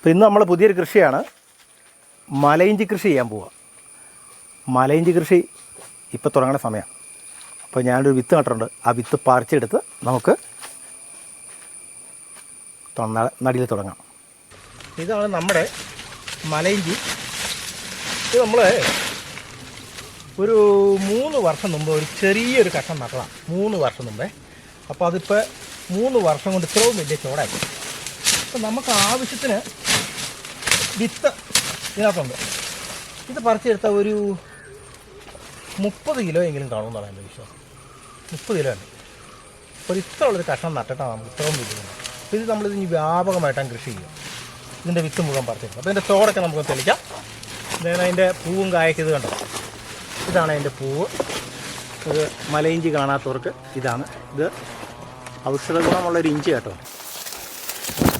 അപ്പോൾ ഇന്ന് നമ്മൾ പുതിയൊരു കൃഷിയാണ് മലയിഞ്ചി കൃഷി ചെയ്യാൻ പോവുക മലയിഞ്ചി കൃഷി ഇപ്പോൾ തുടങ്ങുന്ന സമയമാണ് അപ്പോൾ ഞാനൊരു വിത്ത് നട്ടിട്ടുണ്ട്. ആ വിത്ത് പറിച്ചെടുത്ത് നമുക്ക് നടിയിൽ തുടങ്ങാം. ഇതാണ് നമ്മുടെ മലയിഞ്ചി. ഇത് നമ്മൾ ഒരു മൂന്ന് വർഷം മുമ്പ് ഒരു ചെറിയൊരു കഷ്ണം നട്ടതാണ് മൂന്ന് വർഷം മുമ്പേ. അപ്പോൾ അതിപ്പോൾ മൂന്ന് വർഷം കൊണ്ട് ഇത്രയും വലിയ ചോടായി. അപ്പോൾ നമുക്ക് ആവശ്യത്തിന് വിത്ത് ഇതിനകത്തുണ്ട്. ഇത് പറിച്ചെടുത്ത ഒരു മുപ്പത് കിലോ എങ്കിലും കാണുമെന്നാണ് എന്റെ വിശ്വാസം. മുപ്പത് കിലോ ഉണ്ട് അപ്പോൾ ഇത്ര ഉള്ളൊരു കഷ്ണം നട്ടിട്ടാണ് നമുക്ക് ഇത്രയും വിൽക്കുന്നത് അപ്പോൾ ഇത് നമ്മളിത് ഇനി വ്യാപകമായിട്ടാണ് കൃഷി ചെയ്യുക ഇതിന്റെ വിത്ത് മുഴുവൻ പറിച്ചെടുക്കും. അപ്പോൾ ഇതിന്റെ ചോടൊക്കെ നമുക്ക് തെളിക്കാം. ഇതാണ് അതിന്റെ പൂവും കായൊക്കെ ഇത് കണ്ടോ? ഇതാണ് അതിന്റെ പൂവ്. ഇത് മലയിഞ്ചി കാണാത്തവർക്ക് ഇതാണ്. ഇത് ഔഷധ ഗുണമുള്ളൊരു ഇഞ്ചി കേട്ടോ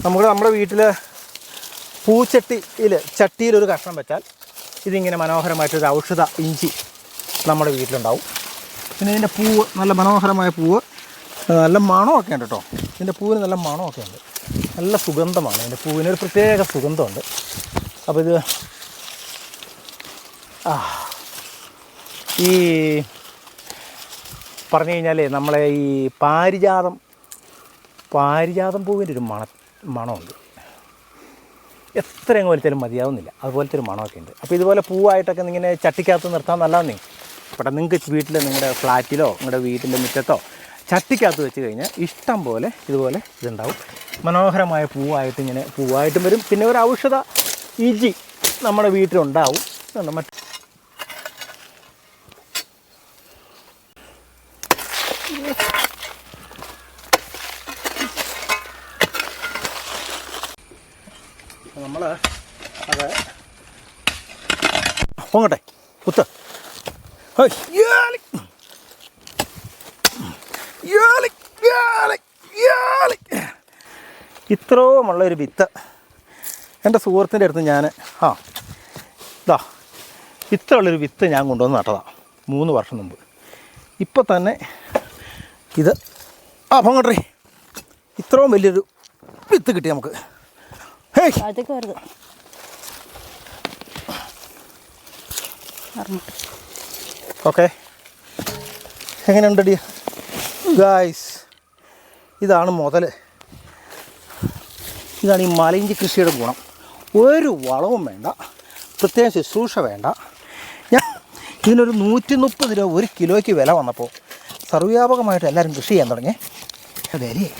നമുക്ക് നമ്മുടെ വീട്ടിൽ പൂച്ചട്ടിയിൽ ചട്ടിയിലൊരു കഷ്ണം വെച്ചാൽ ഇതിങ്ങനെ മനോഹരമായിട്ടൊരു ഔഷധ ഇഞ്ചി നമ്മുടെ വീട്ടിലുണ്ടാവും. പിന്നെ ഇതിന്റെ പൂവ് നല്ല മനോഹരമായ പൂവ് നല്ല മണമൊക്കെ ഉണ്ട് കേട്ടോ. ഇതിന്റെ പൂവിന് നല്ല മണമൊക്കെ ഉണ്ട്. നല്ല സുഗന്ധമാണ് ഇതിന്റെ പൂവിന്. ഒരു പ്രത്യേക സുഗന്ധമുണ്ട്. അപ്പോൾ ഇത് ആ ഈ പറഞ്ഞു കഴിഞ്ഞാൽ നമ്മളെ ഈ പാരിജാതം പാരിജാതം പൂവിന്റെ ഒരു മണ മണമുണ്ട്. എത്ര അങ്ങ് വലിച്ചാലും മതിയാവുന്നില്ല. അതുപോലത്തെ ഒരു മണമൊക്കെ ഉണ്ട് അപ്പോൾ ഇതുപോലെ പൂവായിട്ടൊക്കെ ഇങ്ങനെ ചട്ടിക്കകത്ത് നിർത്താൻ നല്ലതെന്നേ ഇവിടെ നിങ്ങൾക്ക് വീട്ടിൽ നിങ്ങളുടെ ഫ്ലാറ്റിലോ നിങ്ങളുടെ വീട്ടിന്റെ മുറ്റത്തോ ചട്ടിക്കകത്ത് വെച്ച് കഴിഞ്ഞാൽ ഇഷ്ടം പോലെ ഇതുപോലെ ഇതുണ്ടാവും. മനോഹരമായ പൂവായിട്ട് ഇങ്ങനെ പൂവായിട്ടും വരും. പിന്നെ ഒരു ഔഷധ ഇജി നമ്മുടെ വീട്ടിലുണ്ടാവും. മറ്റേ നമ്മൾ അത് പോങ്ങട്ടെ. കുത്ത്. ഇത്രയുമുള്ള ഒരു വിത്ത് എന്റെ സുഹൃത്തിന്റെ അടുത്ത് ഞാൻ ആ ഇതാ ഇത്ര ഉള്ളൊരു വിത്ത് ഞാൻ കൊണ്ടുവന്ന് നട്ടതാണ് മൂന്ന് വർഷം മുമ്പ്. ഇപ്പം തന്നെ ഇത് ആ പോങ്ങട്ടെ. ഇത്രയും വലിയൊരു വിത്ത് കിട്ടി നമുക്ക്. ഹേയ്. ഇറങ്ങട്ടെ ഓക്കെ എങ്ങനെയുണ്ടടി? ഗായ്സ് ഇതാണ് മുതൽ ഇതാണ് ഈ മലയിഞ്ചി കൃഷിയുടെ ഗുണം. ഒരു വളവും വേണ്ട പ്രത്യേക ശുശ്രൂഷ വേണ്ട. ഞാൻ ഇതിനൊരു നൂറ്റി മുപ്പത് രൂപ ഒരു കിലോയ്ക്ക് വില വന്നപ്പോൾ സർവ്യാപകമായിട്ട് എല്ലാവരും കൃഷി ചെയ്യാൻ തുടങ്ങി. വിലയെ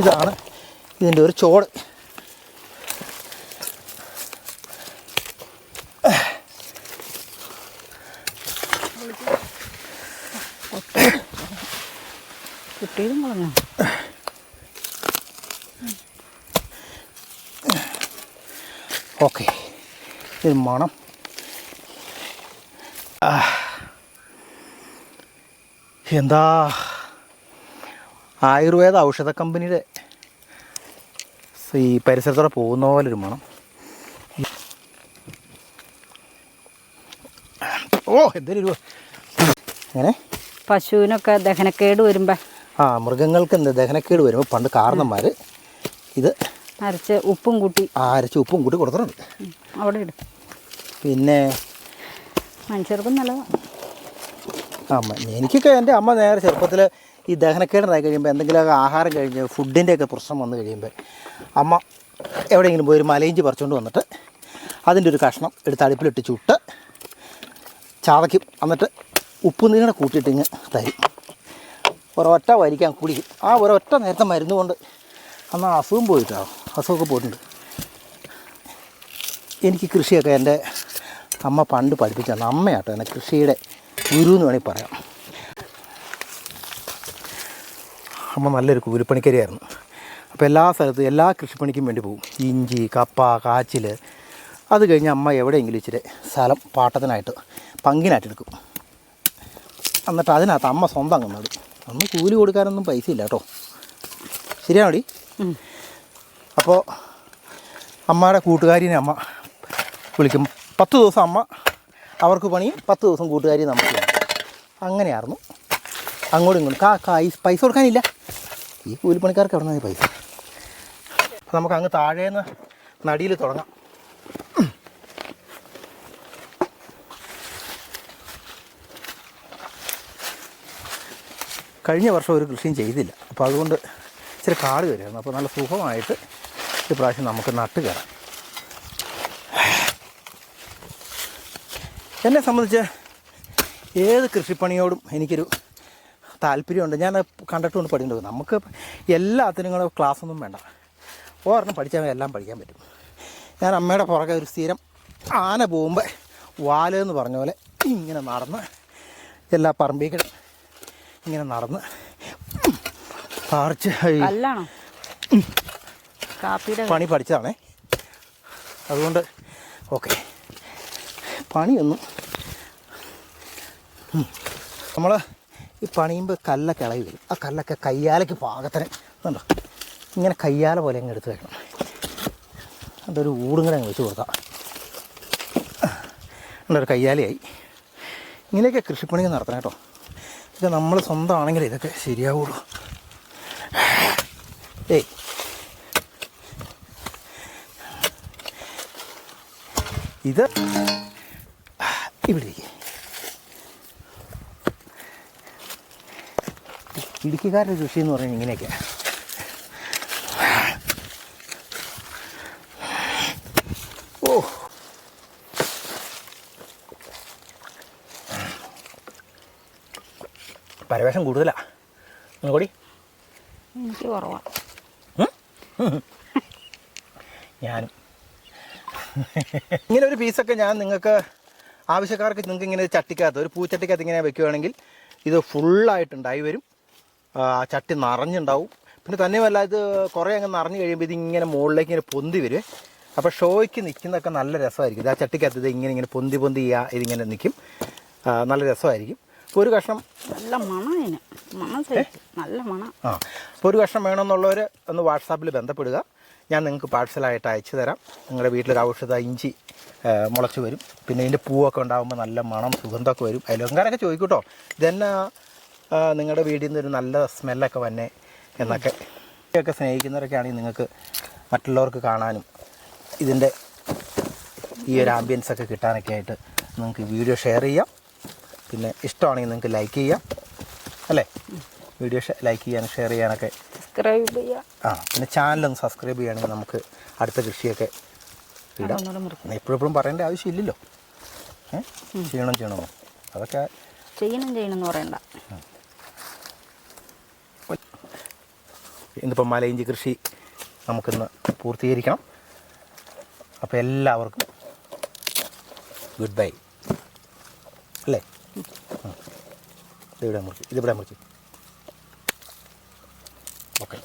ഇതാണ് ഇതിന്റെ ഒരു ചോട്. കുട്ടിയിലും കളഞ്ഞോ ഓക്കെ. ഇത് മണം. എന്താ? ആയുർവേദ ഔഷധ കമ്പനിയുടെ ഈ പരിസരത്തോടെ പോകുന്ന പോലെ ഒരു മണം. ഓ എന്തൊരു രൂപ. അങ്ങനെ പശുവിനൊക്കെ ദഹനക്കേട് വരുമ്പോൾ ആ മൃഗങ്ങൾക്ക് എന്ത് ദഹനക്കേട് വരുമ്പോൾ പണ്ട് കാരണന്മാര് ഇത് അരച്ച് ഉപ്പും കൂട്ടി. അരച്ച് ഉപ്പും കൂട്ടി കൊടുത്തിട്ടുണ്ട്. അവിടെ ഇടും. പിന്നെ മനുഷ്യർക്കും നല്ലതാണ് അമ്മ എനിക്കൊക്കെ എന്റെ അമ്മ നേരെ ചെറുപ്പത്തിൽ ഈ ദഹനക്കേടുണ്ടായി കഴിയുമ്പോൾ എന്തെങ്കിലുമൊക്കെ ആഹാരം കഴിഞ്ഞ് ഫുഡിന്റെയൊക്കെ പ്രശ്നം വന്നു കഴിയുമ്പോൾ അമ്മ എവിടെയെങ്കിലും പോയി ഒരു മലയിഞ്ചി പറിച്ചുകൊണ്ട് വന്നിട്ട് അതിന്റെ ഒരു കഷ്ണം എടുത്ത് അടുപ്പിലിട്ട് ചുട്ട് ചാവയ്ക്കും എന്നിട്ട് ഉപ്പ് നീടെ കൂട്ടിയിട്ട് ഇങ്ങ് തരും. ഒരൊറ്റ വരിക്കാൻ കുടിക്കും ആ ഒരൊറ്റ നേരത്തെ മരുന്ന് കൊണ്ട് അന്ന് അസുഖം പോയിട്ടാണ് അസുഖമൊക്കെ പോയിട്ടുണ്ട്. എനിക്ക് കൃഷിയൊക്കെ എന്റെ അമ്മ പണ്ട് പഠിപ്പിച്ച അമ്മയാട്ടോ എന്നെ കൃഷിയുടെ ഗുരു എന്ന് വേണമെങ്കിൽ പറയാം. അമ്മ നല്ലൊരു കൂലിപ്പണിക്കരിയായിരുന്നു. അപ്പോൾ എല്ലാ സ്ഥലത്തും എല്ലാ കൃഷിപ്പണിക്കും വേണ്ടി പോകും. ഇഞ്ചി കപ്പ കാച്ചിൽ അത് കഴിഞ്ഞ് അമ്മ എവിടെയെങ്കിലും ഇച്ചിരി സ്ഥലം പാട്ടത്തിനായിട്ട് പങ്കിനായിട്ട് എടുക്കും എന്നിട്ട് അതിനകത്ത് അമ്മ സ്വന്തം അങ്ങ് നടും. അന്ന് കൂലി കൊടുക്കാനൊന്നും പൈസ ഇല്ല കേട്ടോ. ശരിയാണോടി? അപ്പോൾ അമ്മയുടെ കൂട്ടുകാരിനെ അമ്മ വിളിക്കും. പത്ത് ദിവസം അമ്മ അവർക്ക് പണിയും പത്ത് ദിവസം കൂട്ടുകാരി നമുക്ക്. അങ്ങനെയായിരുന്നു. അങ്ങോട്ടും ഇങ്ങോട്ടും. കാ പൈസ കൊടുക്കാനില്ല. ഈ കൂലിപ്പണിക്കാർക്ക് എവിടെ നിന്ന് പൈസ? അപ്പോൾ നമുക്ക് അങ്ങ് താഴേന്ന് നടിയിൽ തുടങ്ങാം. കഴിഞ്ഞ വർഷം ഒരു കൃഷിയും ചെയ്തില്ല. അപ്പോൾ അതുകൊണ്ട് ഇച്ചിരി കാട് കയറിയായിരുന്നു അപ്പോൾ നല്ല സുഖമായിട്ട് ഈ പ്രാവശ്യം നമുക്ക് നട്ട് കയറാം. എന്നെ സംബന്ധിച്ച് ഏത് കൃഷിപ്പണിയോടും എനിക്കൊരു താല്പര്യമുണ്ട്. ഞാൻ കണ്ടിട്ടുകൊണ്ട് പഠിക്കേണ്ടത് നമുക്ക് എല്ലാത്തിനും കൂടെ ക്ലാസ്സൊന്നും വേണ്ട. ഒരെണ്ണം പഠിച്ചാൽ എല്ലാം പഠിക്കാൻ പറ്റും. ഞാൻ അമ്മയുടെ പുറകെ ഒരു സ്ഥിരം ആന പോകുമ്പോൾ വാലെന്ന് പറഞ്ഞ പോലെ ഇങ്ങനെ നടന്ന് എല്ലാ പറമ്പിക്കലും ഇങ്ങനെ നടന്ന് പാർച്ച് പണി പഠിച്ചതാണേ. അതുകൊണ്ട് ഓക്കെ. പണിയൊന്നും നമ്മൾ ഈ പണിയുമ്പോൾ കല്ലൊക്കെ ഇളകി വരും. ആ കല്ലൊക്കെ കയ്യാലയ്ക്ക് പാകത്തിന് കണ്ടോ? ഇങ്ങനെ കയ്യാല പോലെ അങ്ങ് എടുത്ത് വെക്കണം. അതൊരു ഊടും കൂടെ അങ്ങ് വെച്ച് കൊടുക്കാം. ഒരു കയ്യാലയായി. ഇങ്ങനെയൊക്കെ കൃഷിപ്പണികൾ നടത്തണം കേട്ടോ. ഇത് നമ്മൾ സ്വന്തമാണെങ്കിൽ ഇതൊക്കെ ശരിയാവുള്ളൂ. ഏയ്. ഇത് ഇവിടെ. ഇടുക്കിക്കാരുടെ കൃഷി എന്ന് പറയുന്നത് ഇങ്ങനെയൊക്കെയാണ് പരവേഷം കൂടുതലാ. കൂടി. എനിക്ക് കുറവാണ് ഞാനും. ഇങ്ങനെ ഒരു പീസൊക്കെ ഞാൻ നിങ്ങൾക്ക് ആവശ്യക്കാർക്ക് നിങ്ങൾക്ക് ഇങ്ങനെ ചട്ടിക്കകത്ത് ഒരു പൂച്ചട്ടിക്കകത്ത് ഇങ്ങനെ വെക്കുകയാണെങ്കിൽ ഇത് ഫുള്ളായിട്ടുണ്ടായി വരും. ആ ചട്ടി നിറഞ്ഞുണ്ടാവും. പിന്നെ തന്നെയുമല്ല ഇത് കുറേ അങ്ങ് നിറഞ്ഞു കഴിയുമ്പോൾ ഇതിങ്ങനെ മുകളിലേക്ക് ഇങ്ങനെ പൊന്തി വരും. അപ്പോൾ ഷോയ്ക്ക് നിൽക്കുന്നതൊക്കെ നല്ല രസമായിരിക്കും. ഇത് ആ ചട്ടിക്കകത്ത് ഇത് ഇങ്ങനെ ഇങ്ങനെ പൊന്തി പൊന്തി ഇതിങ്ങനെ നിൽക്കും നല്ല രസമായിരിക്കും. ഒരു കഷ്ണം. നല്ല മണം അതിന്. മണം നല്ല മണ. ആ. അപ്പോൾ ഒരു കഷ്ണം വേണമെന്നുള്ളവർ ഒന്ന് വാട്സാപ്പിൽ ബന്ധപ്പെടുക. ഞാൻ നിങ്ങൾക്ക് പാഴ്സലായിട്ട് അയച്ചു തരാം. നിങ്ങളുടെ വീട്ടിലൊരു ഔഷധ ഇഞ്ചി മുളച്ച് വരും. പിന്നെ ഇതിന്റെ പൂവൊക്കെ ഉണ്ടാകുമ്പോൾ നല്ല മണം സുഗന്ധമൊക്കെ വരും. അയലോക്കാരൊക്കെ ചോദിക്കൂട്ടോ. ഇതെന്നെ നിങ്ങളുടെ വീട്ടിൽ നിന്ന് ഒരു നല്ല സ്മെല്ലൊക്കെ വന്നേ എന്നൊക്കെ. ഒക്കെ സ്നേഹിക്കുന്നവരൊക്കെ ആണെങ്കിൽ നിങ്ങൾക്ക് മറ്റുള്ളവർക്ക് കാണാനും ഇതിന്റെ ഈ ഒരു ആംബിയൻസ് ഒക്കെ കിട്ടാനൊക്കെ ആയിട്ട് നിങ്ങൾക്ക് വീഡിയോ ഷെയർ ചെയ്യാം. പിന്നെ ഇഷ്ടമാണെങ്കിൽ നിങ്ങൾക്ക് ലൈക്ക് ചെയ്യാം. അല്ലേ? വീഡിയോ ലൈക്ക് ചെയ്യാനും ഷെയർ ചെയ്യാനൊക്കെ. സബ്സ്ക്രൈബ് ചെയ്യുക ആ പിന്നെ ചാനലൊന്ന് സബ്സ്ക്രൈബ് ചെയ്യുകയാണെങ്കിൽ നമുക്ക് അടുത്ത കൃഷിയൊക്കെ ഇടാം. എപ്പോഴെപ്പോഴും എപ്പോഴും പറയേണ്ട ആവശ്യമില്ലല്ലോ. ഏ? ചെയ്യണം ചെയ്യണമെന്നോ അതൊക്കെ ചെയ്യണം ചെയ്യണം എന്ന് പറയണ്ട. ഇന്നിപ്പം മലയിഞ്ചി കൃഷി നമുക്കിന്ന് പൂർത്തീകരിക്കണം. അപ്പോൾ എല്ലാവർക്കും ഗുഡ് ബൈ. ഇതിവിടെ മുറിച്ച് ഇതിവിടെ മുറിച്ച്. ഓക്കെ.